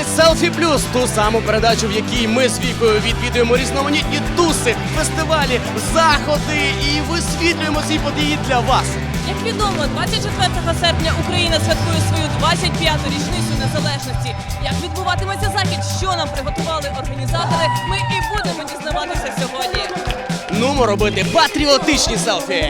дивитесь Селфі Плюс, ту саму передачу, в якій ми з вікою відвідуємо різноманітні туси, фестивалі, заходи і висвітлюємо ці події для вас. Як відомо, 24 серпня Україна святкує свою 25-ту річницю незалежності. Як відбуватиметься захід, що нам приготували організатори, ми і будемо дізнаватися сьогодні. Нумо робити патріотичні селфі.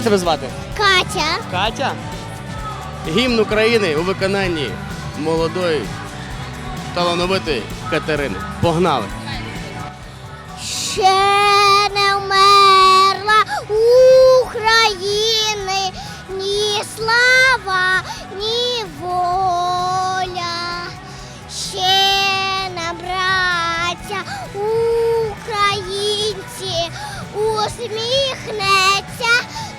Як тебе звати? Катя. Катя? Гімн України у виконанні молодої талановитої Катерини. Погнали! Ще не вмерла України ні слава, ні воля. Ще не браття українці усміхнеться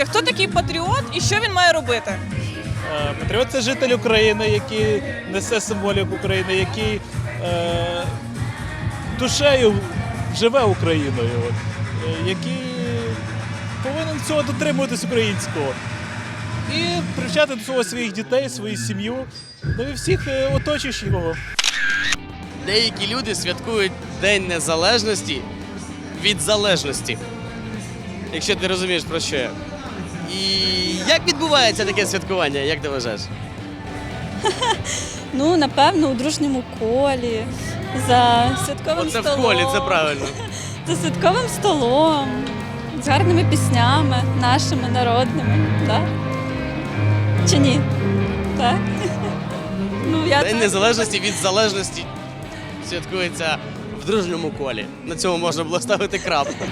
ласка, хто такий патріот і що він має робити? Е, Патріот це житель України, який несе символіку України, який е, душею живе Україною, от, е, який повинен цього дотримуватись українського. І привчати до цього своїх дітей, свою сім'ю, ну і всіх е, оточуючих його. Деякі люди святкують День Незалежності від залежності. Якщо ти розумієш про що я. І як відбувається таке святкування, як ти вважаєш? Ну, напевно, у дружньому колі, за святковим Оце в колі, це правильно. За святковим столом, з гарними піснями, нашими народними, так? Чи ні? Так? Ну, я День так. Незалежності від залежності святкується в дружньому колі. На цьому можна було ставити крапку.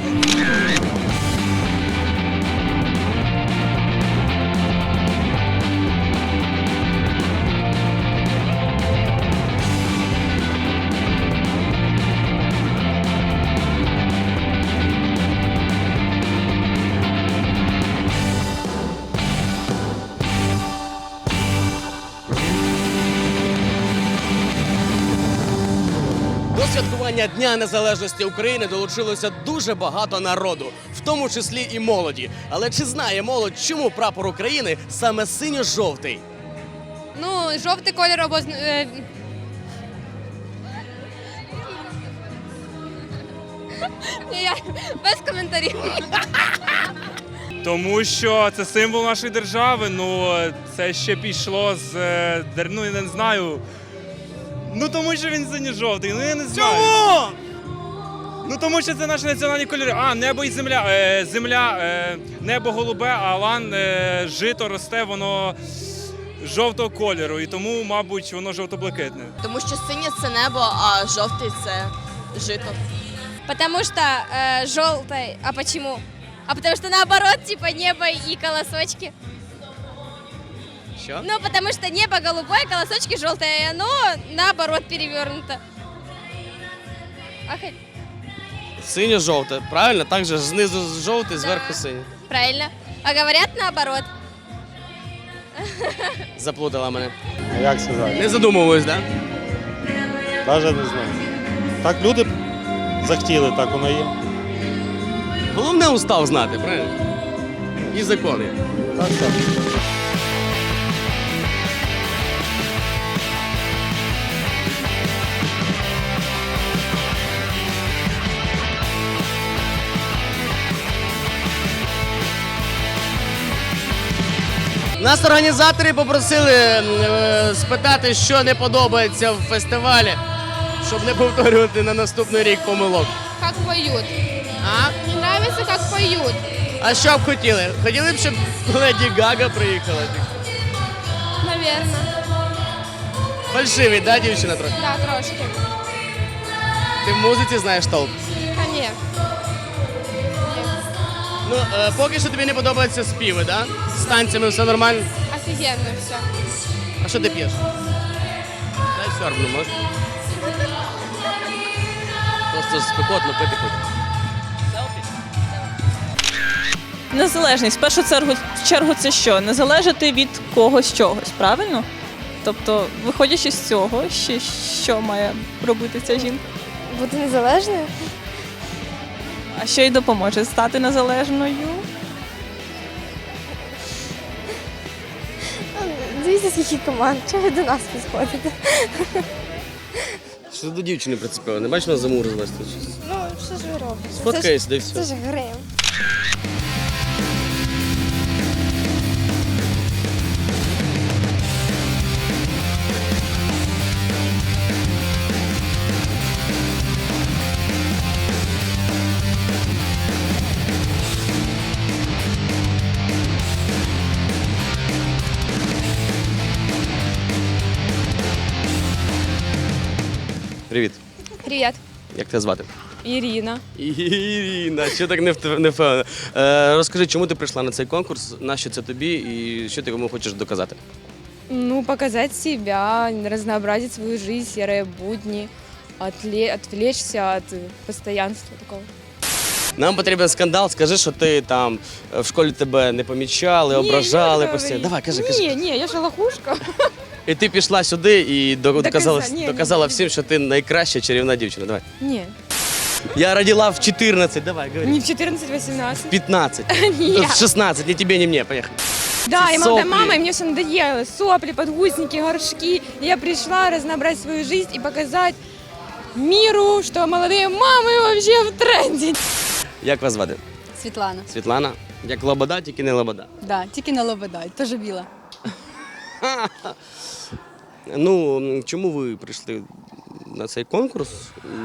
Святкування Дня Незалежності України долучилося дуже багато народу, в тому числі і молоді. Але чи знає молодь, чому прапор України саме синьо-жовтий? Ну, жовтий колір або е, Ні, я без коментарів. Тому що це символ нашої держави. Ну це ще пішло з е, дер- ну, я не знаю. Ну тому що він синьо-жовтий. Ну я не знаю. Чому? Ну тому що це наші національні кольори. А, небо і земля. Е, земля, е, небо голубе, а лан е, жито росте, воно жовтого кольору. І тому, мабуть, воно жовто-блакитне. Тому що синє це небо, а жовтий це жито. Потому что э, желтый. А почему? А потому что наоборот, типа небо и колосочки. Що? Ну, потому что небо голубое, колосочки желтые, и оно наоборот перевернуто. Ах, Синьо-жовте, правильно? Так же ж знизу жовтий, зверху синій. правильно. А говорят наоборот. Заплутала мене. А Як сказати? Не задумуваюсь, так? Навіть не знаю. Так люди захотіли, так воно є. Головне устав знати, правильно? І закони. Так, так. Нас організатори попросили е, спитати, що не подобається в фестивалі, щоб не повторювати на наступний рік помилок. как поют. А? Мне нравится, как поют. А що б хотіли? Хотіли б, щоб Леді Гага приїхала? Наверное. Фальшивий, да, дівчина трохи? Да, трошки. Ти в музиці знаєш толк. Конечно. Ну, е, поки що тобі не подобаються співи, да? З танцями все нормально. Офигенно все. А що ти п'єш? Дай сьорбну, можеш? Просто спекотно пити хоч. Незалежність. В першу чергу, в чергу це що? Не залежати від когось чогось, правильно? Тобто, виходячи з цього, ще що має робити ця жінка? Бути незалежною? А що й допоможе стати незалежною? Дивіться, скільки команд. Чого ви до нас підходите? Що до дівчини прицепила? Не бачиш, вона замурзилась тут? Ну, що ж ви робите? Сфоткайся, все. Це ж грим. Привіт. Як тебе звати? Ірина. Ірина, що так не вт- не впевнена. Е, розкажи, чому ти прийшла на цей конкурс, нащо це тобі і що ти кому хочеш доказати? Ну, показать себя, разнообразить свою жизнь, серые будни, отле- отвлечься от э, постоянства такого. Нам потрібен скандал, скажи, що ти там е, в школі тебе не помічали, ображали постійно. Давай, кажи, кажи. Не, не, я же лохушка. І ти пішла сюди і до- доказала, Доказа- ні, ні, доказала ні. всім, що ти найкраща чарівна дівчина. Давай. Не, Я родила в 14, давай, говори. не в 14-18. 15. Нет. В 16, ни тебе, ни мне, поехали. Да, я молодая мама, и мне все надоело. Сопли, подгузники, горшки. И Я пришла разнообразить свою жизнь и показать миру, что молодые мамы вообще в тренде. Як вас звати? Світлана. Світлана. Як лобода, тільки не лобода. Да, тільки на лобода, теж біла. Ну, чому ви прийшли на цей конкурс?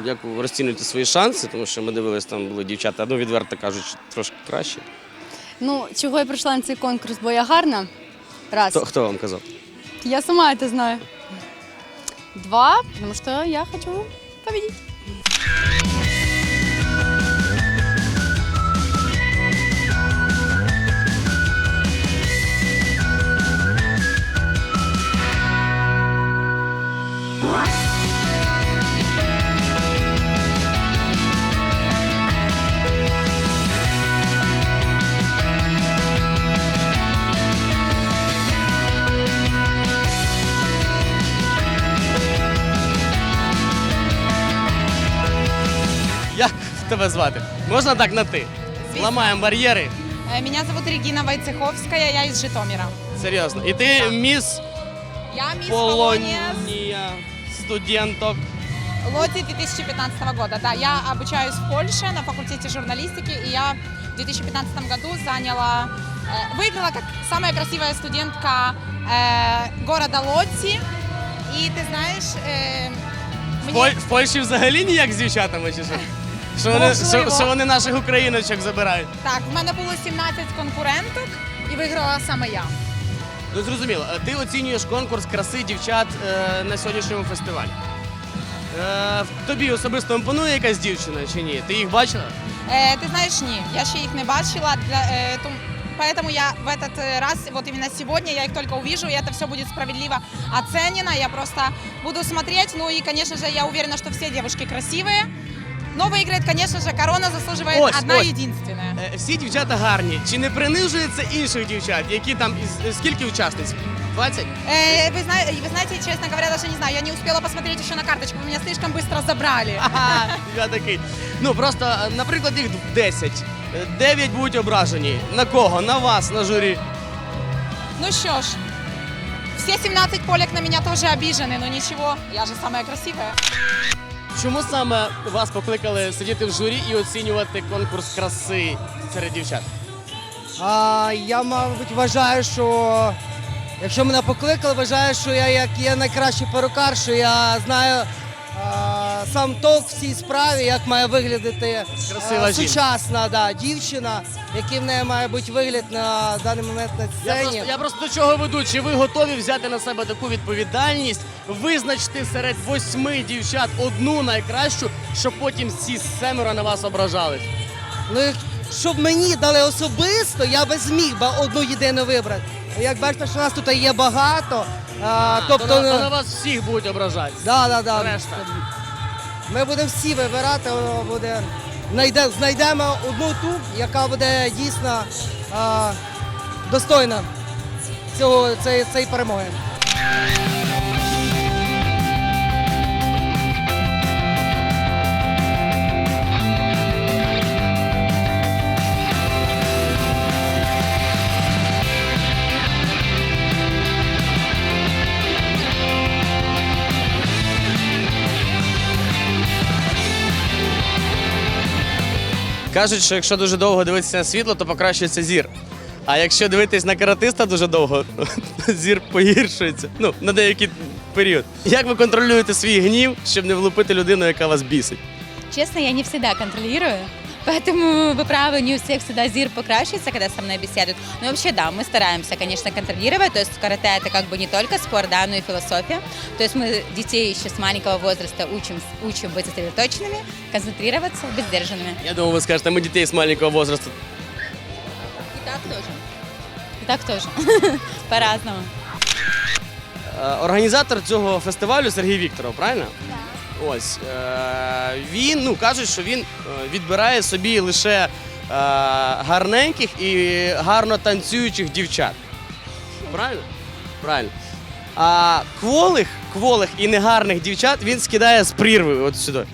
Як ви розцінюєте свої шанси? Тому що ми дивились, там були дівчата, ну, відверто кажучи, трошки краще. Ну, чого я прийшла на цей конкурс, бо я гарна. Раз. Хто, хто вам казав? Я сама це знаю. Два, тому що я хочу победить. Як тебе звати? Можна так на ти? Ламаємо бар'єри. Меня зовут Регина Войцеховская, я из Житомира. Серйозно. І ти міс Я мисс Полония Полонія студенток. Лоти 2015 года. Да, я обучаюсь в Польше на факультете журналистики, и я в 2015 году заняла, э, выиграла как самая красивая студентка э, города Лотти. И ты знаешь, э, В, Поль- в Польщі взагалі ніяк з дівчатами чи що? Що вони, що, Можливо. що вони наших україночок забирають? так, в мене було 17 конкуренток, і виграла саме я. Ну зрозуміло, Е, ти оцінюєш конкурс краси дівчат е, на сьогоднішньому фестивалі. Е, тобі особисто імпонує якась дівчина чи ні? Ти їх бачила? Е, ти знаєш, ні, я ще їх не бачила. Для, е, том- Поэтому я в этот э, раз, вот именно сегодня, я их только увижу, и это все будет справедливо оценено. Я просто буду смотреть. Ну и, конечно же, я уверена, что все девушки красивые. Но выиграет, конечно же, корона заслуживает Ось, одна ось. единственная. Е, всі дівчата гарні. Чи не принижує це інших дівчат, які там із скільки учасниць? 20? Э, вы, зна- вы знаете, честно говоря, даже не знаю, я не успела посмотреть еще на карточку, вы меня слишком быстро забрали. Ага, я такий. Ну просто, е, наприклад, їх 10. 9 будуть ображені. На кого? На вас, на журі. Ну что ж, все 17 полек на меня тоже обижены, но ничего, я же самая красивая. Чому саме вас покликали сидіти в журі і оцінювати конкурс краси серед дівчат? А, я, мабуть, вважаю, що якщо мене покликали, вважаю, що я як є найкращий перукар, що я знаю а, сам толк в цій справі, як має виглядати е, Красива сучасна да, дівчина, який в неї має бути вигляд на даний момент на Я сцені. просто, я просто до чого веду. Чи ви готові взяти на себе таку відповідальність, визначити серед восьми дівчат одну найкращу, щоб потім всі семеро на вас ображались? Ну, як- щоб мені дали особисто, я би зміг би одну єдину вибрати. Як бачите, що нас тут є багато. А, тобто, то, на, то на вас всіх будуть ображати. да, да, да. Решта. Ми будемо всі вибирати, буде. Знайде, знайдемо одну ту, яка буде дійсно достойна цього, цієї, цієї перемоги. Кажуть, що якщо дуже довго дивитися на світло, то покращується зір. А якщо дивитись на каратиста дуже довго, зір погіршується. Ну, на деякий період. Як ви контролюєте свій гнів, щоб не влупити людину, яка вас бісить? Честно, я не всегда контролирую. Поэтому вы правы, не у всех всегда зир покращивается, когда со мной беседуют. Но вообще, да, мы стараемся, конечно, контролировать. То есть карате это как бы не только спорт, да, но и философия. То есть мы детей еще с маленького возраста учим, учим быть сосредоточенными, концентрироваться, быть сдержанными. Я думаю, ви скажете, ми дітей з маленького возрасту. И так тоже. И так тоже. По-разному. Е, Організатор цього фестивалю Сергій Вікторов, правильно? Так. Ось е, він, ну кажуть, що він е, відбирає собі лише е, гарненьких і гарно танцюючих дівчат. Правильно? Правильно. А кволих, кволих і негарних дівчат він скидає з прірви от сюди.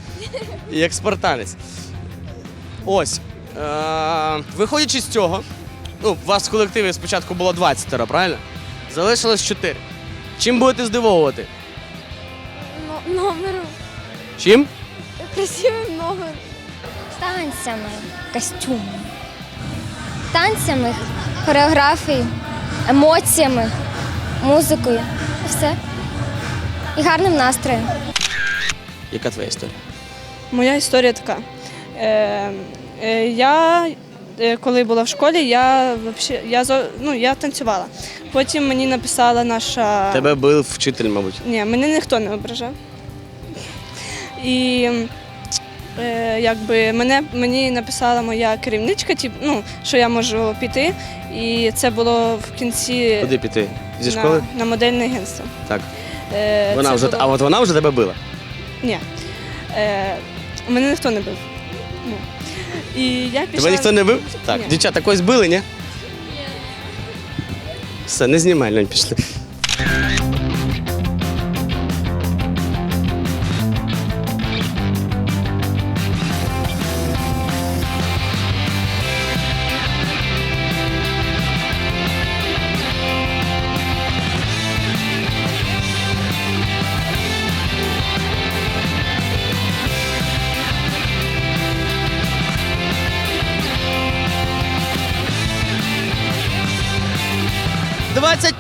Як спартанець. Ось. Е, виходячи з цього, ну, у вас в колективі спочатку було 20, правильно? Залишилось 4. Чим будете здивовувати? Номером. Чим? Красивим номером. Танцями, костюмом. Танцями, хореографією, емоціями, музикою. І все. І гарним настроєм. Яка твоя історія? Моя історія така. Е, е, я, е, коли була в школі, я, вообще, я, ну, я танцювала. Потім мені написала наша. Тебе бив вчитель, мабуть. Ні, мене ніхто не ображав. І е, якби мене, мені написала моя керівничка, тип, ну, що я можу піти. І це було в кінці Куди піти? Зі на, школи? на модельне агентство. Так. Е, Вона це вже, було- а от вона вже тебе била. Ні. Е, мене ніхто не бив. Ні. І я пішла... Тебе ніхто не бив? Так. Ні. Дівчата, когось били, ні? Ні. Все, не знімай, Лень, пішли.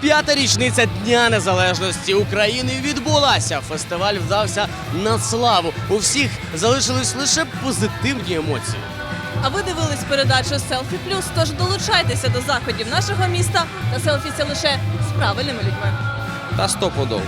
П'ята річниця Дня Незалежності України відбулася. Фестиваль вдався на славу. У всіх залишились лише позитивні емоції. А ви дивились передачу Селфі Плюс, тож долучайтеся до заходів нашого міста та селфіся лише з правильними людьми. Та стопудов.